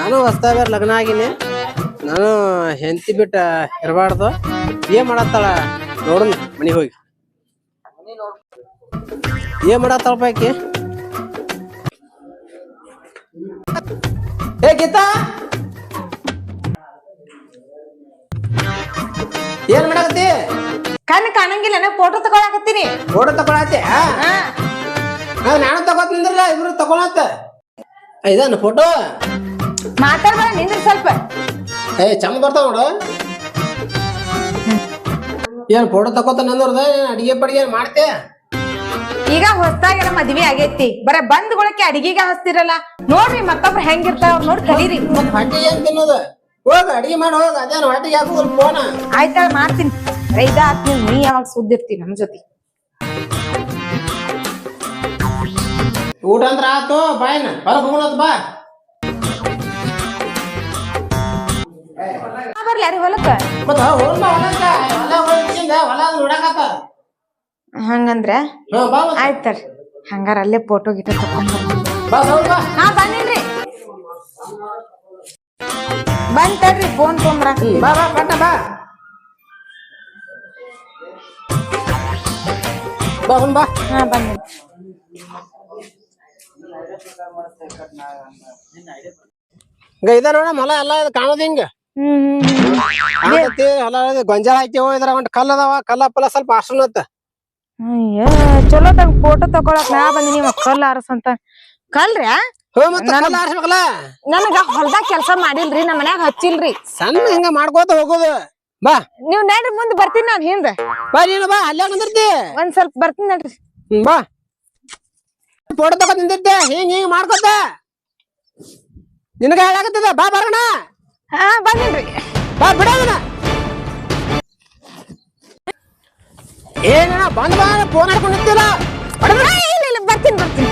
ನಾನು ಹೊಸ್ತಾ ಬೇರೆ ಲಗ್ನ ಆಗಿನಿ. ನಾನು ಹೆಂಡತಿ ಬಿಟ್ಟ ಇರಬಾರ್ದು. ಏನ್ ಮಾಡತ್ತಾಳ ನೋಡೋಣ ಮನಿಗೆ ಹೋಗಿ. ಏನ್ ಮಾಡತ್ತಾಳ ಆಕಿ? ಏ ಗೀತಾ! ಏನ್ ಮಾಡಕತ್ತಿ? ಕಣ್ ಕಾಣಂಗಿಲ್ಲ ನಾ ಫೋಟೋ ತಗೊಳಕತ್ತೀನಿ. ಫೋಟೋ ತಗೊಳತ್ತೆ ನಾನು ತಗೋತಿಂದ್ರಲ್ಲ ಇಬ್ರು ತಗೊಳತ್ತ. ಇದಾನ ಫೋಟೋ ಮಾತಾಡ್ಬೇಡ ನಿಂದ್ರ ಸ್ವಲ್ಪ. ಏ ಚಂದ ಬರ್ತಾವ ನೋಡು. ಏನ್ ಫೋಟೋ ತಗೋತ ನಂದ್ರದ ಅಡಿಗೆ ಪಡಿಗೆ ಮಾಡ್ತೆ? ಈಗ ಹೊಸ್ದಾಗೆಲ್ಲ ಮದ್ವಿ ಆಗೈತಿ. ಬರ ಬಂದ್ಗೊಳಕ್ಕೆ ಅಡಿಗೆಗೆ ಹಸ್ತಿರಲ್ಲ ನೋಡ್ರಿ ಮತ್ತೊಬ್ರು ಹೆಂಗಿರ್ತಾವ ಅವ್ರ ನೋಡಿ ಕಲೀರಿ. ಮತ್ ಏನ್ ತಿನ್ನೋದು? ಹೋಗ ಅಡಿಗೆ ಮಾಡಿ ಹೋಗ. ಅದೇನು ಹೊಟ್ಟಿಗೆ ಫೋನ ಆಯ್ತಾ ಮಾಡ್ತೀನಿ. ರೈದ ಹಾಕ್ತೀನಿ ನೀ ಯಾವಾಗ ಸುದ್ದಿರ್ತಿ ನಮ್ ಜೊತೆ. ಊಟ ಅಂದ್ರ ಆತು ಬಾಯ್ನ ಹೊರಗ್ ಬಾ. ಬರ್ಲಿ ಯಾರಿ ಹೊಲಕ್ಕ? ಮತ್ತ ಹೋಗ್ ಬಾ ಹೊಲಕ್ಕ ಹೊಲ ಹೋಗಿಂದ ಹೊಲ ನೋಡಕತ್ತ ಹಂಗಂದ್ರ? ಆಯ್ತಾರ ಹಂಗಾರ ಅಲ್ಲೇ ಫೋಟೋ ಗಿಟ ತಕೊಂಡ್ ಹಾ ಬಂದಿನ್ರಿ ಬಂತಡ್ರಿ ಫೋನ್ ತೊಂದ್ರ ಬಾ ಬಾ ಪಟ್ಟ ಬಾ. ಬಾ ಬಾ. ಹಾ ಇದ ನೋಡ ಹೊಲ ಎಲ್ಲ ಕಾಣೋದ್ ಹಿಂಗ. ಕಾಣತಿ ಹೊಲ ಗೊಂಜಾಳ ಹಾಕ್ಯವ ಇದ್ರ ಒಂದ್ ಕಲ್ಲ ಅದಾವ ಕಲ್ಲ ಪಲ್ಲ ಸ್ವಲ್ಪ ಅಷ್ಟನತ್ತ ಅಯ್ಯ ಚಲೋ ತಂಗ ಫೋಟೋ ತಕೊಳಕ್ ನಾ ಬಂದಿನಿ ಅರಸಂತ ಮತ್ತ ಕಲ್ಲ ಆರಿಸ್ಬೇಕಲ್ಲ? ನನಗ ಹೊಲ್ದಾಗ ಕೆಲ್ಸ ಮಾಡಿಲ್ರಿ ನಮ್ಮ ಮನ್ಯಾಗ ಹಚ್ಚಿಲ್ರಿ. ಸಣ್ಣ ಹಿಂಗ ಮಾಡ್ಕೋತ ಹೋಗೋದು? ಬಾ. ನೀವ್ ನಡ್ರಿ ಮುಂದ್ ಬರ್ತೀನಿ ನಾನ್ ಹಿಂದ. ಬಾ ನೀನು ಬಾ ಅಲ್ಲೇ ನಿಂದಿರ್ತಿ. ಒಂದ್ ಸ್ವಲ್ಪ ಬರ್ತೀನಿ ನಡ್ರಿ. ಬಾ. ಫೋಟೋ ತಗೋ ನಿಂದಿರ್ತೆ ಹಿಂಗ್ ಹಿಂಗ್ ಮಾಡ್ಕೋತ. ನಿನಗ ಹೇಳಾಕತ್ತದ? ಬಾ ಬರೋಣ. ಹಾ ಬಂದಿನ್ರಿ ಬಾ ಬಿಡೋದನ ಏನಣ್ಣ ಬಂದ್ ಬಾ ಫೋನ್ ಮಾಡ್ಕೊಂಡು ನಿಂತಿಲ್ಲ ಇಲ್ಲ ಇಲ್ಲ ಬರ್ತೀನಿ ಬರ್ತೀನಿ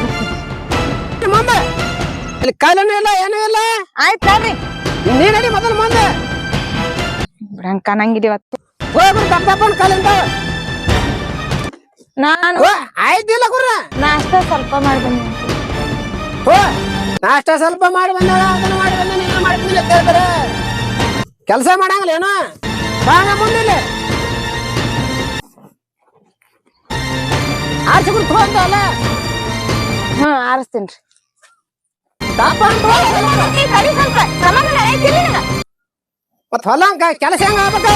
ಮುಂದೆ ಇಲ್ಲಿ ಕಾಲನೂ ಇಲ್ಲ ಏನೂ ಇಲ್ಲ. ಆಯ್ತು ನಡ್ರಿ ನೀ ನಡಿ ಮೊದಲು ಮುಂದೆ. ಬಿಡಂಗ್ ಕಾಣಂಗಿಲ್ಲ ಇವತ್ತು. ಹೋಗ್ಬಿಡು ತಪ್ಪ ತಪ್ಪ ಕಾಲಿಂದ. ನಾನು ಆಯ್ತಿಲ್ಲ ಗುರ್ರ. ಅಷ್ಟೇ ಸ್ವಲ್ಪ ಮಾಡಿ ಓ ನಾಷ್ಟ ಸ್ವಲ್ಪ ಮಾಡಿ ಬಂದಾಳ ಅದನ್ನ ಮಾಡಿ ಬಂದ ನೀನು ಮಾಡ್ತೀನಿ ಅಂತ ಹೇಳ್ತಾರೆ. ಕೆಲಸ ಮಾಡಂಗಿಲ್ಲ ಏನೋ? ಬಾಣ ಮುಂದಿಲ್ಲ. ಆರ್ಸಿ ಅಂತ ಅಲ್ಲ? ಹಾ ನಿನಗ? ಮತ್ ಹೊಲ ಹಂಗ ಕೆಲಸ ಹೆಂಗ ಆಗ್ಬೇಕ?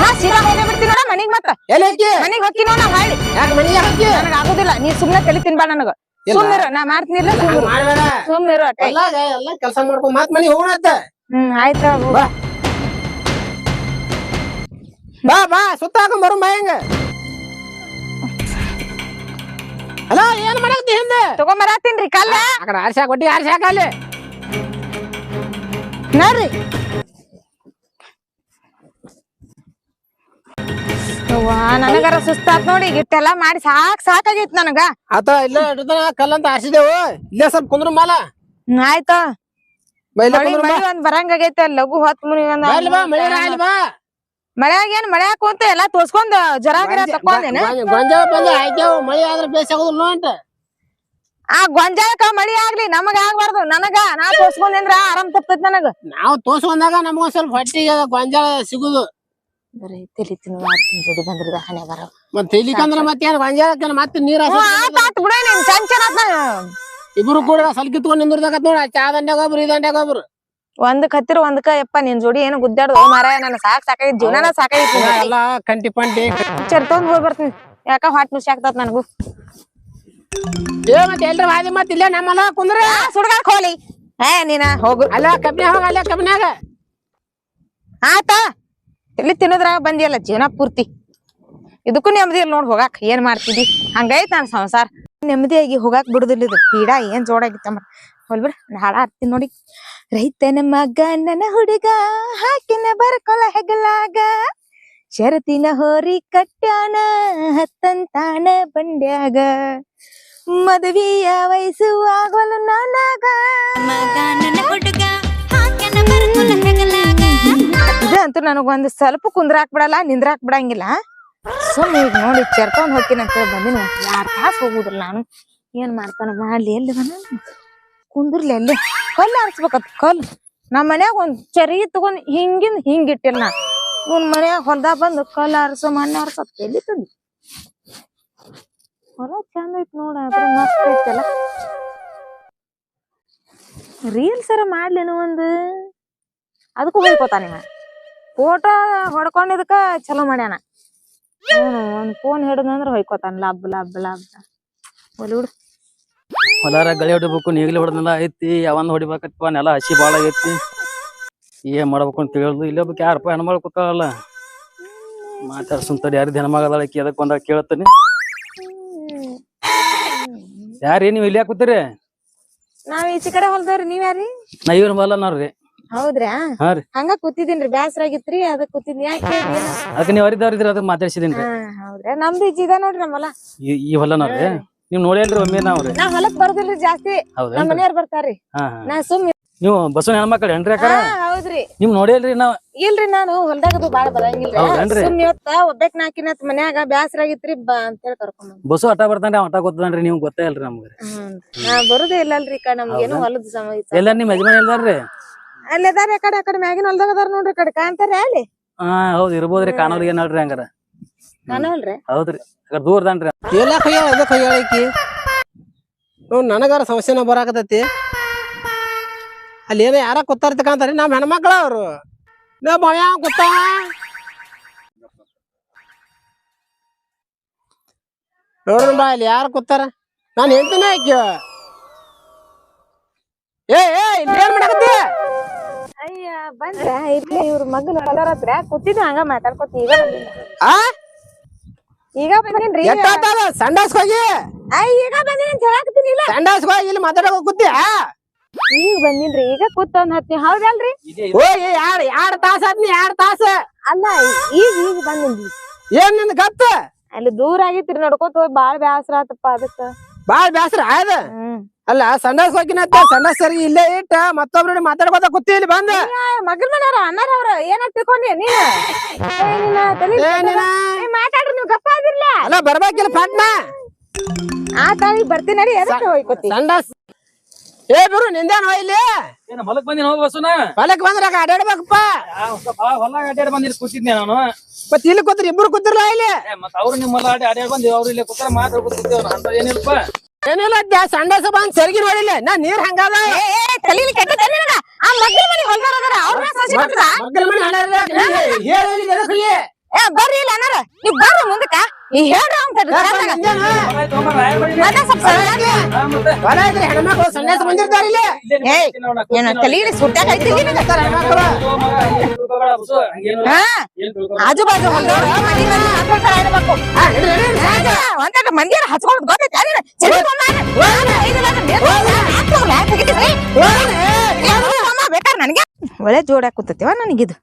ಹಾ ಸೀದಾ ಹೋಗಿ ಬಿಡ್ತೀನಿ ನೋಡ ಮನಿಗ್ ಮತ್ತ ಎಲ್ಲಿ ಮನಿಗ್ ಹೋಗ್ತೀನಿ ಹಾಳಿ. ಯಾಕೆ ಮನೆಗೆ ಹಾಕಿ ನನಗೆ ಆಗುದಿಲ್ಲ ನೀ ಸುಮ್ನೆ ತಲಿ ತಿನ್ಬಾ ನನಗ. ಸುಮ್ನಿರು ನಾ ಮಾಡ್ತೀನಿ ಮಾಡ್ಬೇಡ. ಅಟ್ಟೆ. ಎಲ್ಲ ಎಲ್ಲ ಕೆಲಸ ಮಾಡ್ಕೊಂಡ್ ಮತ್ ಮನೆಗೆ ಹೋಗೋಣತ್ತ ಹ್ಮ್ ಆಯ್ತ ಬಾ. ಬಾ ಬಾ ಸುತ್ತ ಹಾಕೊಂಡ್ ಬರು ಮಯಂಗ ಅಲ್ಲ ಏನ್ ಮಾಡಕ್ತಿ ಹಿಂದೆ? ತಗೊಂಬರತ್ತೀನ್ರಿ ಕಲ್ಲ. ಆಕಡೆ ಕಡೆ ಆರ್ಸಿ ಹಾಕ್ ಒಟ್ಟಿ ಆರ್ಸಿ ಹಾಕ ಅಲ್ಲಿ. ನೋಡ್ರಿ. ಅವ್ವ ನನಗರ ಸುಸ್ತಾತ್ ನೋಡಿ ಇಟ್ಟೆಲ್ಲ ಮಾಡಿ ಸಾಕ್ ಸಾಕಾಗೈತ್ ನನಗ. ಆತ ಇಲ್ಲ ಕಲ್ಲಂತ ಆರ್ಸಿದೇವು. ಇಲ್ಲೇ ಸ್ವಲ್ಪ ಕುಂದ್ರ ಮಾಲ. ಆಯ್ತ. ಮಳಿ ಮಳಿ ಒಂದ್ ಬರಂಗಾಗೈತೆ ಲಘು ಹೊತ್ ಮುನಿ ಒಂದ್ ಮಳಿ ಮಳ್ಯಾಗ ಏನ್ ಮಳ್ಯಾಗ ಕುಂತ ಎಲ್ಲಾ ತೋರ್ಸ್ಕೊಂಡ್ ಜ್ವರ ಗಿರ ತಕೊಂಡೇನ ಗೊಂಜಾಳ ಬಂದ ಆಯ್ತೇವು ಮಳಿ ಆದ್ರೆ ಬೇಸ್ ಆಗೋದಿಲ್ಲ ಅಂತ. ಆ ಗೊಂಜಾಳಕ್ಕ ಮಳಿ ಆಗ್ಲಿ ನಮಗ ಆಗ್ಬಾರ್ದು. ನನಗ ನಾ ತೋರ್ಸ್ಕೊಂಡ್ರ ಆರಾಮ್ ತಪ್ಪತ್ ನನಗ. ನಾವ್ ತೋರ್ಸ್ಕೊಂಡಾಗ ನಮಗೊಂದ್ ಸ್ವಲ್ಪ ಹೊಟ್ಟಿಗೆ ಗೊಂಜಾಳ ಸಿಗುದು. ಬರೀ ತಲಿ ತಿನ್ನುವ ಜೋಡಿ ಬಂದ್ರದ ಹಣೆ ಬರ. ಮತ್ ಇಲ್ಲಿಕಂದ್ರ ಮತ್ತೇನ್ ಗೊಂಜಾಳಕ್ಕ ಮತ್ತೆ ನೀರ ಆತ್ ಬಿಡ ನೀನ್ ಚಂಚನ ಇಬ್ರು ಕೂಡ ಸಲ್ಕಿತ್ಕೊಂಡ್ ನಿಂದಿರ್ದಾಗತ್ ನೋಡ ಚಾ ದಂಡ್ಯಾಗ ಒಬ್ರು ಈ ದಂಡ್ಯಾಗ ಒಬ್ರು ಒಂದ್ ಕತ್ತಿರ ಒಂದ್ಕ ಯಪ್ಪ ನಿನ್ ಜೋಡಿ ಏನು ಗುದ್ದಾಡ್ದು? ಮಾರಾಯ ನನ್ನ ಸಾಕ್ ಸಾಕೈತಿ ಜೀವನ ಸಾಕೈತಿ ಎಲ್ಲ ಕಂಟಿ ಪಂಟಿ. ಚರ್ ತೊಂದ್ ಹೋಗಿ ಬರ್ತೀನಿ. ಯಾಕ ಹೊಟ್ಟೆ ನುಸಿ ಆಗ್ತದ ನನಗೂ? ಏ ಮತ್ತೆ ಎಲ್ರ ವಾದಿ ಮತ್ತೆ ಇಲ್ಲೇ ನಮ್ಮಲ್ಲ ಕುಂದ್ರ? ಸುಡ್ಗಾಕ್ ಕೋಲಿ. ಏ ನೀನ ಹೋಗು. ಅಲ್ಲ ಕಬ್ಬಿನ ಹೋಗ ಅಲ್ಲ ಕಬ್ಬಿನಾಗ ಆತ. ಎಲ್ಲಿ ತಿನ್ನೋದ್ರಾಗ ಬಂದಿಯಲ್ಲ ಜೀವನ ಪೂರ್ತಿ. ಇದಕ್ಕೂ ನೆಮ್ಮದಿ ಇಲ್ಲ ನೋಡ್ ಹೋಗಾಕ್. ಏನ್ ಮಾಡ್ತಿದಿ? ಹಂಗೈತ್ ನನ್ ಸಂಸಾರ. ನೆಮ್ಮದಿಯಾಗಿ ಹೋಗಾಕ್ ಬಿಡುದಿಲ್ಲ ಇದು. ಪೀಡ ಏನ್ ಜೋಡಾಗಿತ್ತಮ್ಮ. ಹೊಲ್ಬಿಡ ಹಾಳ ಆಡ್ತೀನಿ ನೋಡಿ. ರೈತನ ಮಗ, ನನ್ನ ಹುಡುಗ ಹಾಕಿನ ಬರ್ಕೊಲ ಹೆಗಲಾಗ. ಶರತಿನ ಹೋರಿ ಕಟ್ಯಾನ, ಹತ್ತಂತಾನ ಬಂಡ್ಯಾಗ. ಮದುವೆಯ ವಯಸ್ಸು ಆಗೋಲ್ಲ ನನಗ. ಇದಂತೂ ನನಗೊಂದು ಸ್ವಲ್ಪ ಕುಂದ್ರಾಕ್ ಬಿಡಲ್ಲ ನಿಂದ್ರಾಕ್ ಬಿಡಂಗಿಲ್ಲ ಸುಮ್ಮನೆ ಈಗ ನೋಡಿ ಚೆರ್ಕೊಂಡ್ ಹೋಗ್ತೀನಿ ಅಂತ ಹೇಳಿ ಬಂದಿನ. ಯಾರ್ ತಾಸ್ ಹೋಗುದಿಲ್ಲ ನಾನು. ಏನ್ ಮಾಡ್ತಾನ ಮಾಡ್ಲಿ, ಎಲ್ಲಿ ಕುಂದ್ರಲಿ ಎಲ್ಲಿ? ಕಲ್ಲು ಆರಿಸ್ಬೇಕತ್, ಕಲ್ಲು. ನಮ್ಮ ಮನ್ಯಾಗ ಒಂದ್ ಚರಿ ತಗೊಂಡ್ ಹಿಂಗಿಂದ ಹಿಂಗ್ ಇಟ್ಟಿಲ್ಲ ನಾ ಇವ್ನ ಮನ್ಯಾಗ ಹೊಲ್ದಾಗ ಬಂದು ಕಲ್ಲು ಆರಿಸೋ, ಮಣ್ಣು ಆರಿಸತ್ ಎಲ್ಲಿ ತಂದಿ? ಹೊಲ ಚಂದ ಐತ್ ನೋಡ ಅದ್ರ ಮಸ್ತ್ ಐತಲ್ಲ. ರೀಲ್ಸ್ ಅರ ಮಾಡ್ಲೇನು ಒಂದು ಅದಕ್ಕೂ ಹೋಗ್ಕೋತಾನ ಇವ. ಫೋಟೋ ಹೊಡ್ಕೊಂಡಿದ್ಕ ಚಲೋ ಮಾಡ್ಯಾನ. ಹ್ಮ್ ಒಂದ್ ಫೋನ್ ಹಿಡಿದಂದ್ರ ಹೊಯ್ಕೋತಾನ ಲಬ್ ಲಬ್ ಲಬ್. ಒಲಿ ಬಿಡು. ಹೊಲಾರ ಗಳಿ ಹೊಡಿಬೇಕು ನೀಗ್ಲಿ ಹೊಡೆದಲ್ಲ ಐತಿ ಯಾವನ್ ಹೊಡಿಬೇಕಪ್ಪ ನೆಲ ಹಸಿ ಬಾಳ ಆಗೈತಿ ಏನ್ ಮಾಡ್ಬೇಕು ಅಂತ ತಿಳಿಯೋದು ಇಲ್ಲ ಒಬ್ಬಾಕಿ ಯಾರಪ್ಪ ಹೆಣ್ಮಗಳು ಕೂತಾಳಲ್ಲ. ಮಾತಾಡ್ಸಂತಾರ ಯಾರಿದ್ ಹೆಣ್ಮಗಳ ಅದಾಳಕಿ ಅದಕ್ಕೆ ಬಂದಾಗ ಕೇಳ್ತೀನಿ. ಯಾರೀ ನೀವು ಇಲ್ಲಿ ಯಾಕೆ ಕೂತೀರಿ? ನಾವ್ ಈಚೆ ಕಡೆ ಹೊಲ್ದವ್ರಿ ನೀವ್ ಯಾರಿ? ನಾ ಇವ್ರ ಬಲ್ಲ ನಾವ್ರಿ ಹೌದ್ರಾ? ಹಾ ರೀ. ಹಂಗ ಕೂತಿದ್ದೀನ್ರಿ ಬ್ಯಾಸರ ಆಗಿತ್ರಿ ಅದಕ್ ಕೂತಿದ್ನಿ. ಯಾಕೆ ಏನ? ಅದಕ್ಕೆ ನೀವು ಅರಿದವ್ರಿದ್ರಿ ಅದಕ್ಕೆ ಮಾತಾಡ್ಸಿದೀನಿ ಹಾ ಹೌದ್ರಾ? ನಮ್ದು ಈಜಿ ಇದ ನೋಡ್ರಿ ನಮ್ಮ ಈ ಈ ಹೊಲ ನಾವ್ರಿ. ನೀವು ನೋಡಿಲ್ರಿ ಒಮ್ಮೆ ನಾವ್ರಿ ನಾ ಹೊಲಕ್ ಬರದಿಲ್ರಿ ಜಾಸ್ತಿ. ನಮ್ ಹೌದೇನ್ರಿ ಮನೆಯವ್ರ ಬರ್ತಾರ್ರಿ. ಹಾ ಹಾ. ನಾ ಸುಮ್ ನೀವು ಬಸವನ ಹೆಣ್ಮಕ್ಳು ಏನ್ರಿ ಅಕ್ಕ ಹಾ ಹೌದ್ರಿ. ನಿಮ್ ನೋಡಿಲ್ರಿ ನಾವ್ ಇಲ್ರಿ ನಾನು ಹೊಲ್ದಾಗದು ಬಾಳ ಬರಂಗಿಲ್ರಿ. ಹೌದೇನ್ರಿ? ಸುಮ್ ಇವತ್ತ ಒಬ್ಬಕ್ ನಾಕಿನತ್ ಮನ್ಯಾಗ ಬ್ಯಾಸರ ಆಗಿತ್ರಿ ಬಾ ಅಂತೇಳಿ ಕರ್ಕೊಂಡ್ ಬಂದ್ ಬಸ್ಸು ಅಟ ಬರ್ತಾನ್ರಿ ಅವ ಅಟ ಗೊತ್ತದನ್ರಿ ನೀವು ಗೊತ್ತೇ ಇಲ್ರಿ ನಮ್ಗೆ ನಾ ಬರುದೇ ಇಲ್ಲಲ್ರಿ ಕಾ ನಮ್ಗೇನು ಹೊಲದ ಸಮಯ ಎಲ್ಲ ನಿಮ್ ಯಜಮಾನ್ ಇಲ್ದಾರ್ರಿ? ಅಲ್ಲಿ ಅದಾರ ಕಡೆ ಆ ಕಡೆ ಮ್ಯಾಗಿನ ಹೊಲ್ದಾಗ ಅದಾರ ನೋಡ್ರಿ ಆ ಕಡೆ. ಕಾಣ್ತಾರ ಅಲ್ಲಿ? ಹಾ ಹೌದ್ ಇರ್ಬೋದ್ರಿ ಕಾಣೋರ್ಗೆ ಏನಾಳ್ರಿ ಹಂಗಾರ. ಹೌದ್ರಿ ಹೌದ್ರಿ ಹಂಗಾರ ದೂರದಾನ್ರಿ ಎಲ್ಲ ಕೈಯಾಳ ಅದ ಕೈಯಾಳಕಿ ನೋಡ್ ನನಗಾರ ಸಮಸ್ಯೆನ ಬರಾಕತೈತಿ ಅಲ್ಲಿ ಏನೋ ಯಾರ ಕೂತಾರ ಕಾಣ್ತಾರಿ ನಮ್ ಹೆಣ್ಮಕ್ಳ ಅವ್ರು. ನಮ್ಮ ಮಯ ಕೂತ? ನೋಡ್ರಿ ಬಾ ಇಲ್ಲಿ ಯಾರು ಕೂತಾರ? ನಾನು ಹೇಳ್ತೀನಿ ಆಕಿ. ಏ ಏ ಇಲ್ಲಿ ಏನ್ ಮಾಡಕತ್ತಿ? ಅಯ್ಯ ಬಂದ್ರ ಇಲ್ಲೇ ಇವ್ರ ಮಗನ ಕಲರ್ ಹತ್ರ. ಕೂತಿದ್ವಿ ಹಂಗ ಮಾತಾಡ್ಕೊತ ಈಗ ಬಂದಿನಿ. ಆ? ಈಗ ಬಂದಿನ್ರಿ. ಎಷ್ಟಾತದ ಸಂಡಾಸ್ ಹೋಗಿ ಅಯ್ಯ ಈಗ ಬಂದಿನಿ ಅಂತ ಹೇಳಾಕತ್ತೀನಿ ಇಲ್ಲ? ಸಂಡಾಸ್ ಹೋಗಿ ಇಲ್ಲಿ ಮಾತಾಡಕ ಕೂತಿ ಈಗ ಬಂದಿನ್ರಿ. ಈಗ ಕೂತ್ ಒಂದ್ ಹತ್ತಿ. ಹೌದಲ್ರಿ? ಹೋಗಿ ಯಾರ್ ಎರಡ್ ತಾಸ ಆದ್ನಿ ಎರಡ್ ತಾಸ? ಅಲ್ಲ ಈಗ ಈಗ ಬಂದಿನ್ರಿ. ಏನ್ನಿಂದ ಗತ್ತ ಅಲ್ಲಿ ದೂರ ಆಗಿತ್ರಿ ನಡ್ಕೋತ ಹೋಗಿ. ಬಾಳ ಬ್ಯಾಸರ ಆತಪ್ಪ ಅದಕ್ಕ. ಬಾಳ್ ಬ್ಯಾಸರ ಆಯ್ದ? ಹ್ಮ್. ಅಲ್ಲ ಸಂಡಾಸ್ ಹೋಗಿನತ್ತ ಸಣ್ಣ ಸರಿ ಇಲ್ಲೇ ಇಟ್ಟ ಮತ್ತೊಬ್ರು ಮಾತಾಡ್ಕೋತ ಕೂತಿ ಇಲ್ಲಿ ಬಂದ. ಮಗನ್ ಮನೆಯವ್ರ ಅಣ್ಣಾರ ಅವ್ರ ಏನ ತಿಳ್ಕೊಂಡಿ ನೀನ್? ಮಾತಾಡ್ರಿ ನೀವು ಗಪ್ಪ ಅಲ್ಲ ಬರ್ಬೇಕಿಲ್ಲ ಪಟ್ನ. ಆ ಬರ್ತೀನಿ ನಡಿ ಎದಕ್ಕೆ ಹೋಯ್ಕೋತಿ? ಸಂಡಾಸ್ ಏ ಬಿರು ನಿಂದೇನ ಇಲ್ಲಿ? ಏನ್ ಹೊಲಕ್ ಬಂದಿನ ಹೋಗ್ ಬಸ್ಸುನ ಹೊಲಕ್ ಬಂದ್ರ ಅಡ್ಯಾಡ್ಬೇಕಪ್ಪ? ಹೊಲ ಅಡ್ಯಾಡ್ ಬಂದಿರ್ ಕೂತಿದ್ನೆ ನಾನು. ಮತ್ ಇಲ್ಲಿ ಕೂತ್ರ ಇಬ್ರು ಕೂತಿರ್ಲ ಇಲ್ಲಿ? ಏ, ಮತ್ತ್ ಅವ್ರು ನಿಮ್ಮ ಹೊಲ ಅಡ್ಯಾಡ್ ಅಡ್ಯಾಡ್ ಬಂದಿ ಅವ್ರು ಇಲ್ಲಿ ಕೂತಾರ ಮಾತಾಡ್ಕೊತ ಕೂತೇವ್ ಅಂತ ಏನಿಲ್ಪ ಏನಿಲ್ಲ ಅದ್ಯಾ ಸಂಡಾಸ ಬಂದ್ ಸರಿಗಿ ನೋಡಿಲ್ಲ ನಾ ನೀರ್ ಹಂಗಾದ. ಏ ತಲೀಲಿ ಕೆಟ್ಟದ ಆ ಮಗ್ಗಲ ಮನೆ ಹೊಲ್ದಾರ ಅವ್ರ ಮಗ್ಗಲ ಮನೆ ಹೇಳಿ ಏ ಬರ್ರಿ ಇಲ್ಲ ಅನ್ನಾರ ನೀವ್ ಬರ್ರಿ ಮುಂದಕ್ಕ. ಈ ಹೇಳ್ರಿ ಅಂತ ಹೆಣ್ಮಕ್ಳು ಸಂಡಾಸ ಬಂದಿರ್ತಾರ ಇಲ್ಲಿ. ಏಯ್ ಏನ ತಲೀಲಿ ಸುಟ್ಟಾಗ ಐತಿ ಆಜು ಬಾಜು. ಒಂದೆರಡು ಮಂದಿರ ಹಚ್ಕೊಂಡು ಗೊತ್ತೈತೆ ಬೇಕಾರೆ ನನಗೆ? ಒಳ್ಳೆ ಜೋಡಿ ಕೂತತಿವ ನನಗಿದು.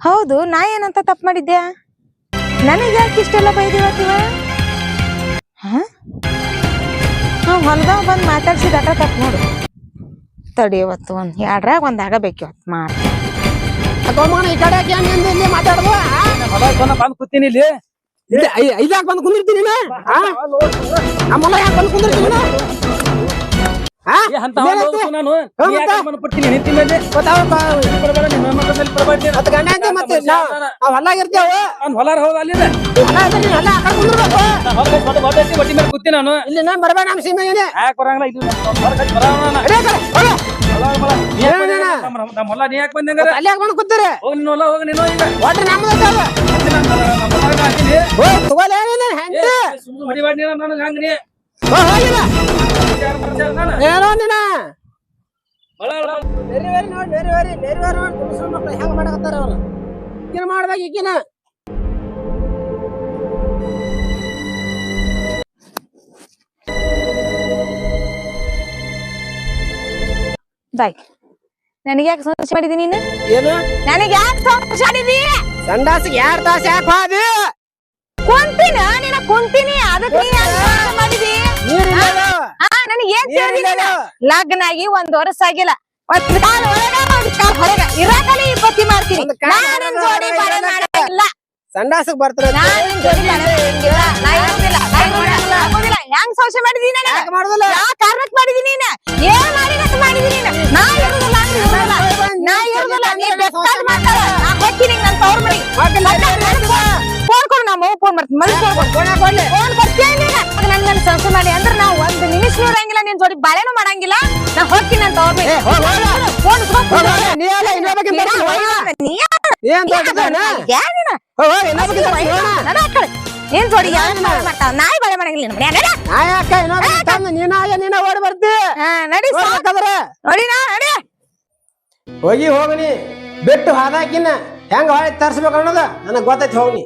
ಹೌದು ನಾ ಏನಂತ ತಪ್ಪು ಮಾಡಿದ್ದೆ ನನಗೆ ಯಾಕೆ ಇಷ್ಟೆಲ್ಲ ಬೈದಿವತ್ತಿವ ನಾವು ಹೊಲ್ದಾಗ ಬಂದು ಮಾತಾಡ್ಸಿದ ಅಟ ತಪ್ಪು ನೋಡು. ತಡಿ ಇವತ್ತು ಒಂದು ಎರಡ್ರಾಗ ಒಂದು ಆಗಬೇಕು ಇವತ್ತು ಮಾಡಿ. ಅಕ್ಕಮ್ಮನ ಈ ಕಡೆ ಯಾಕೆ ಇಲ್ಲಿ ಮಾತಾಡುದು ಬಂದ್ ಕೂತೀನಿ ಇಲ್ಲಿ. ಇದಾಕ್ ಬಂದು ಕುಂದಿರ್ತೀನಿ ನಮ್ಮಲ್ಲ ಯಾಕೆ ಬಂದು ಕುಂದಿರ್ತೀನಿ ನೀನು? ಹಾ? ಏ, ಅಂತ ಇದೇನಂತೆ? ನಾನು ಹಾ, ನೀ ಯಾಕೆ ಮತ್ತೆ? ಬಂದ್ ಬಿಡ್ತೀನಿ ನಿಂತಿ ಮೇಲೆ ಹೆಣ್ಮಕ್ಳ ಮೇಲೆ ಬರ್ಬೇಡ. ಮತ್ತ್ ನಾವ್ ಇರ್ತೇವೆ ಅವ್ನ್ ಹೊಲಾರ ಹೋಗ ಅಲ್ಲಿ ಇದ್ರೆ ನೀನ್ ಮೇಲೆ ನಾನು ಇಲ್ಲಿ ನಾ ಬರ್ಬೇಡ ನಮ್ಮ ಸೀಮೆಗೆ ಯಾಕೆ ಬರಂಗಿಲ್ಲ ಇದು ನಮ್ಮ ಹೊಲ ನಾನು. ನೀ ಯಾಕ್ ಬಂದೆ? ಏನೇನ? ನಮ್ಮ ನಮ್ಮ ನೀ ಯಾಕೆ ಬಂದೆ ಹಂಗಾರೆ? ಅಲ್ಲಿ ಯಾಕೆ ಬಂದು ಕೂತಾರೆ ಹೋಗಿ ನೀನು ಹೊಲ ಹೋಗಿ ನೀನು ಈಗ ಒಟ್ರೆ ನಾನು ನಮ್ಮ ಹೆಂಡ್ತಿ ಸುಮ್ನೆ ಹೊಡಿಬೇಡ ನೀನು ನನಗೆ ಹಂಗ್ ಹೆಂಗ್ ಮಾಡಕತ್ತಾರ ಅವ್ರು? ಈಗಿನ ಮಾಡ್ಬೇಕು ಈಗಿನ? ಬಾಯ್. ನನಗೆ ಯಾಕೆ ಸಂತೋಷ ಮಾಡಿದಿ ನೀನು? ಏನು? ನನಗೆ ಯಾಕೆ ಸಂತೋಷ ಮಾಡಿದಿ? ಸಂಡಾಸಿಗೆ ಯಾರ ತಾಸ ಯಾಕೆ ಹೋದಿ? ಕುಂತೀನ ನೀನ ಕುಂತೀನಿ? ಲಗ್ನ ಆಗಿ ಒಂದ್ ವರ್ಷ ಆಗಿಲ್ಲ. ಒಂದ್ ಕಾಲ್ ಒಳಗ ಒಂದ್ ಕಾಲ್ ಹೊರಗ ಇರಾಕಲಿ ಈ ಪತಿ ಮಾಡ್ತೀನಿ. ಜೋಡಿ ಸಂಡಾಸಕ್ ಬರ್ತಾರ ಜೋಡಿ ನಾ ಇರುದಿಲ್ಲ. ನಾ ಇರುದಿಲ್ಲ. ಆಗುದಿಲ್ಲ ಹೆಂಗ್ ಮಾಡಿದೀನಿ ನಾನು? ಯಾಕೆ ಮಾಡುದಿಲ್ಲ? ಯಾ ಕಾರಣಕ್ ಮಾಡಿದೀನಿ ನೀನ? ಏನ್ ಮಾಡಿದಕ್ ಮಾಡಿದೀನಿ ನೀನ? ನಾ ಇರುದಿಲ್ಲ ನಾ ಇರುದಿಲ್ಲ ನೀ ಬೇಕಾದ್ ಮಾತಾಡ ನಾ ಹೋಗ್ತೀನಿ ನನ್ ತವ್ರ ಮನೆಗೆ. ಫೋನ್ ಕೊಡು ನಮ್ಮ ಫೋನ್ ಮಾಡ್ತೀನಿ. ಮನೆ ಫೋನ್ ಕೊಡು. ಫೋನ್ ಕೊಡ್ತೀನಿ ನೀನ? ನನ್ ನನ್ ಮಾಡಿ ಅಂದ್ರೆ ನಾ ಒಂದ್ ನಿಮಿಷ ನೋಡಂಗಿಲ್ಲ ನಿನ್ ಜೋಡಿ ಬಾಳೆನೂ ಮಾಡಂಗಿಲ್ಲ. ನಾ ಹೋಗ್ತೀನಿ ಅಂತ ತವ್ರ ನೀನ್ ಹೋಗ. ಹೋಗ್. ಹೋಗ್, ಜೋಡಿ ಯಾರು ಮಾಡ್ತಾವ? ನಾಯಿ ಬಾಳೆ ಮಾಡಂಗಿಲ್ಲ ನೀನಾಗ ನೀನ ಓಡಿ ಬರ್ತಿ. ನಡಿ ನೋಡಿ ನಾ ನಡಿ. ಹೋಗಿ ಹೋಗನಿ. ಬಿಟ್ಟು ಹಾದಾಕಿನ ಹೆಂಗ ಹೊಳಿ ತರ್ಸ್ಬೇಕು ಅನ್ನೋದ ನನಗ್ ಗೊತ್ತೈತಿ ಹೋಗ್ನಿ.